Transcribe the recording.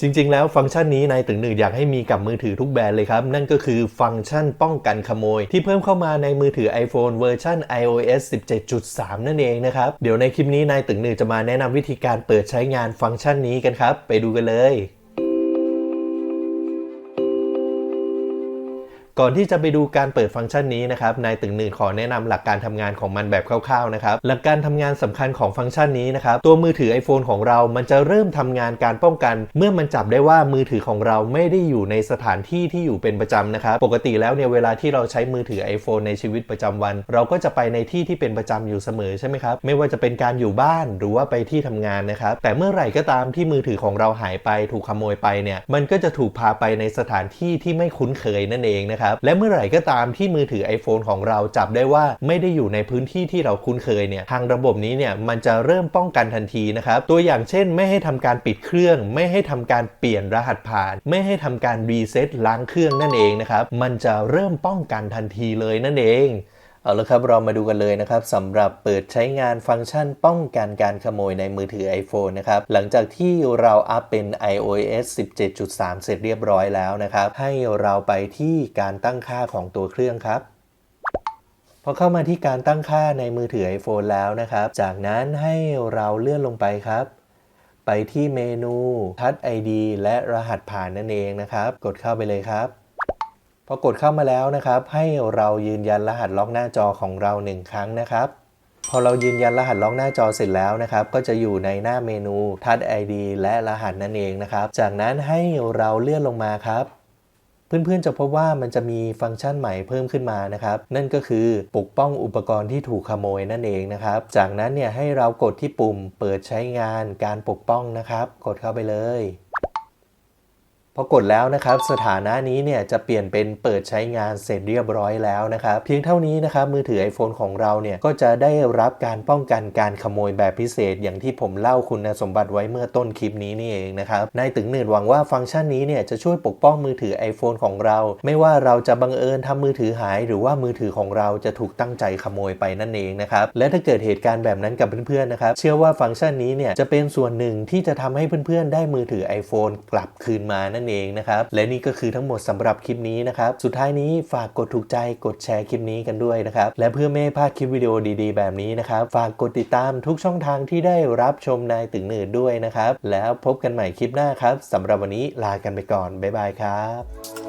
จริง ๆ แล้วฟังก์ชันนี้นายตึงหนึ่งอยากให้มีกับมือถือทุกแบรนด์เลยครับ นั่นก็คือฟังก์ชันป้องกันขโมย ที่เพิ่มเข้ามาในมือถือ iPhone เวอร์ชัน iOS 17.3 นั่นเองนะครับ เดี๋ยวในคลิปนี้นายตึงหนึ่งจะมาแนะนำวิธีการเปิดใช้งานฟังก์ชันนี้กันครับ ไปดูกันเลย ก่อนที่จะไปดูการเปิดฟังก์ชันนี้นะครับนายตึงหนึ่งขอแนะนำหลักการทำงานของมันแบบคร่าวๆนะครับหลักการทำงานสำคัญของฟังก์ชันนี้นะครับตัวมือถือ iPhone ของเรา มันจะเริ่มทำงานการป้องกัน เมื่อมันจับได้ว่ามือถือของเราไม่ได้อยู่ในสถานที่ที่อยู่เป็นประจำนะครับปกติแล้วเนี่ยเวลาที่เราใช้มือถือ iPhone ในชีวิตประจำวัน เราก็จะไปในที่ที่เป็นประจำอยู่เสมอใช่ไหมครับไม่ว่าจะเป็นการอยู่บ้านหรือว่าไปที่ทำงานนะครับแต่เมื่อไหร่ก็ตามที่มือถือของเราหายไปถูกขโมยไปเนี่ยมันก็จะถูกพาไปในสถานที่ที่ไม่คุ้นเคยนั่นเองนะครับและเมื่อไหร่ก็ตามที่มือถือ iPhone ของเราจับได้ว่าไม่ได้อยู่ในพื้นที่ที่เราคุ้นเคยเนี่ยทางระบบนี้เนี่ยมันจะเริ่มป้องกันทันทีนะครับ ตัวอย่างเช่น ไม่ให้ทำการปิดเครื่อง ไม่ให้ทำการเปลี่ยนรหัสผ่าน ไม่ให้ทำการรีเซ็ตล้างเครื่องนั่นเองนะครับมันจะเริ่มป้องกันทันทีเลยนั่นเอง เอาละครับเรามาดูกันเลยนะครับสำหรับเปิดใช้งานฟังก์ชันป้องกันการขโมยในมือถือ iPhone นะครับหลังจากที่เราอัปเป็น iOS 17.3 เสร็จเรียบร้อยแล้วนะครับให้เราไปที่การตั้งค่าของตัวเครื่องครับพอเข้ามาที่การตั้งค่าในมือถือ iPhone แล้วนะครับ จากนั้นให้เราเลื่อนลงไปครับ ไปที่เมนู Touch ID และรหัสผ่านนั่นเองนะครับ กดเข้าไปเลยครับ พอกดเข้ามาแล้วนะครับ ให้เรายืนยันรหัสล็อกหน้าจอของเรา 1 ครั้งนะครับพอเรายืนยันรหัสล็อกหน้าจอเสร็จแล้วนะครับ ก็จะอยู่ในหน้าเมนู Touch ID และรหัสนั่นเองนะครับ จากนั้นให้เราเลื่อนลงมาครับ เพื่อนๆจะพบว่ามันจะมีฟังก์ชันใหม่เพิ่มขึ้นมานะครับ นั่นก็คือปกป้องอุปกรณ์ที่ถูกขโมยนั่นเองนะครับ จากนั้นเนี่ยให้เรากดที่ปุ่มเปิดใช้งานการปกป้องนะครับ กดเข้าไปเลย พอกดแล้วนะครับสถานะนี้เนี่ยจะเปลี่ยนเป็นเปิดใช้งานเสร็จเรียบร้อยแล้วนะครับเพียงเท่านี้นะครับมือถือ iPhone ของเราเนี่ยก็จะได้รับการป้องกันการขโมยแบบพิเศษ อย่างที่ผมเล่าคุณสมบัติไว้เมื่อต้นคลิปนี้นี่เองนะครับนายตึงหนื่นหวังว่าฟังก์ชันนี้เนี่ยจะช่วยปกป้องมือถือ iPhone ของเรา ไม่ว่าเราจะบังเอิญทำมือถือหาย หรือว่ามือถือของเราจะถูกตั้งใจขโมยไปนั่นเองนะครับและถ้าเกิดเหตุการณ์แบบนั้นกับเพื่อนๆนะครับเชื่อว่าฟังก์ชันนี้เนี่ยจะเป็นส่วนหนึ่งที่จะทำให้เพื่อนๆได้มือถือ iPhone กลับคืนมานั่นเองนะครับ และนี่ก็คือทั้งหมดสำหรับคลิปนี้นะครับ สุดท้ายนี้ฝากกดถูกใจกดแชร์คลิปนี้กันด้วยนะครับ และเพื่อไม่ให้พลาดคลิปวิดีโอดีๆ แบบนี้นะครับ ฝากกดติดตามทุกช่องทางที่ได้รับชมนายตึงหนืดด้วยนะครับ แล้วพบกันใหม่คลิปหน้าครับสำหรับวันนี้ลากันไปก่อนบ๊ายบายครับ